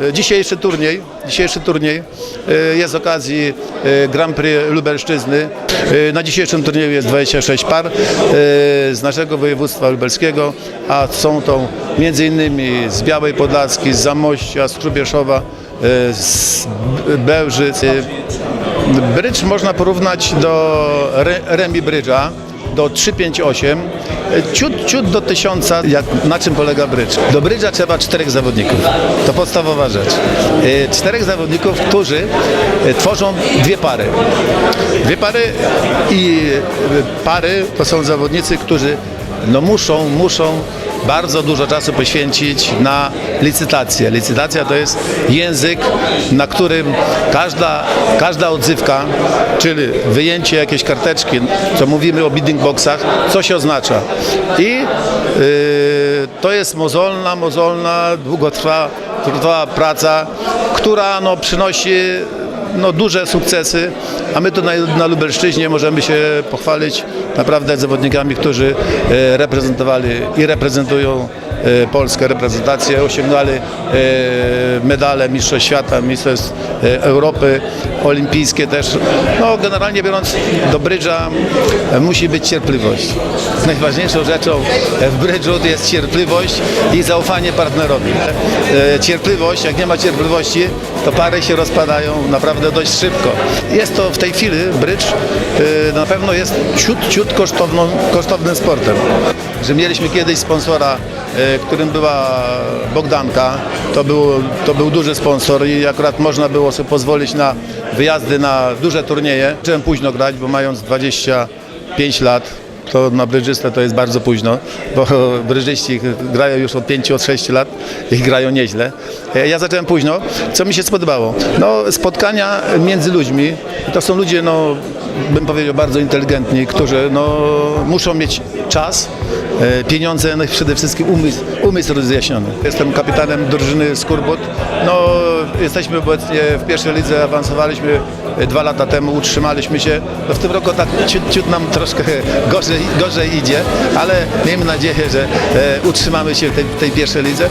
E, Dzisiejszy turniej, dzisiejszy turniej e, jest z okazji e, Grand Prix Lubelszczyzny. Na dzisiejszym turnieju jest 26 par z naszego województwa lubelskiego, a są to innymi z Białej Podlaski, z Zamościa, z Krubieszowa, e, z Bełżyc. Brydż można porównać do re, Remi Brydża, do 358, ciut, ciut do 1000, jak, na czym polega brydż. Do brydża trzeba czterech zawodników, to podstawowa rzecz. E, Czterech zawodników, którzy e, tworzą dwie pary. Dwie pary i e, pary to są zawodnicy, którzy no muszą, muszą bardzo dużo czasu poświęcić na licytację. Licytacja to jest język, na którym każda, każda odzywka, czyli wyjęcie jakiejś karteczki, co mówimy o bidding boxach, coś oznacza. I yy, to jest mozolna, mozolna, długotrwała trwała praca, która no, przynosi no, duże sukcesy, a my tu na, na Lubelszczyźnie możemy się pochwalić naprawdę zawodnikami, którzy e, reprezentowali i reprezentują polską reprezentację, osiągnęli e, medale Mistrzostw Świata, Mistrzostw e, Europy, olimpijskie też. No, generalnie biorąc do brydża e, musi być cierpliwość. Najważniejszą rzeczą w brydżu jest cierpliwość i zaufanie partnerowi. E, Cierpliwość, jak nie ma cierpliwości, to pary się rozpadają naprawdę dość szybko. Jest to w tej chwili brydż e, na pewno jest ciut, ciut kosztowną, kosztownym sportem. Że mieliśmy kiedyś sponsora, e, którym była Bogdanka, to był, to był duży sponsor i akurat można było sobie pozwolić na wyjazdy na duże turnieje. Zacząłem późno grać, bo mając 25 lat, to na brydżystę to jest bardzo późno, bo brydżyści grają już od 5 od 6 lat i grają nieźle. E, Ja zacząłem późno. Co mi się spodobało? No, spotkania między ludźmi. To są ludzie, no, bym powiedział, bardzo inteligentni, którzy no, muszą mieć czas, pieniądze, no i przede wszystkim umysł, umysł rozjaśniony. Jestem kapitanem drużyny Skurbut. No, jesteśmy obecnie w pierwszej lidze, awansowaliśmy e, dwa lata temu, utrzymaliśmy się. No, w tym roku tak ciut, ciut nam troszkę gorzej, gorzej idzie, ale miejmy nadzieję, że e, utrzymamy się w tej, tej pierwszej lidze.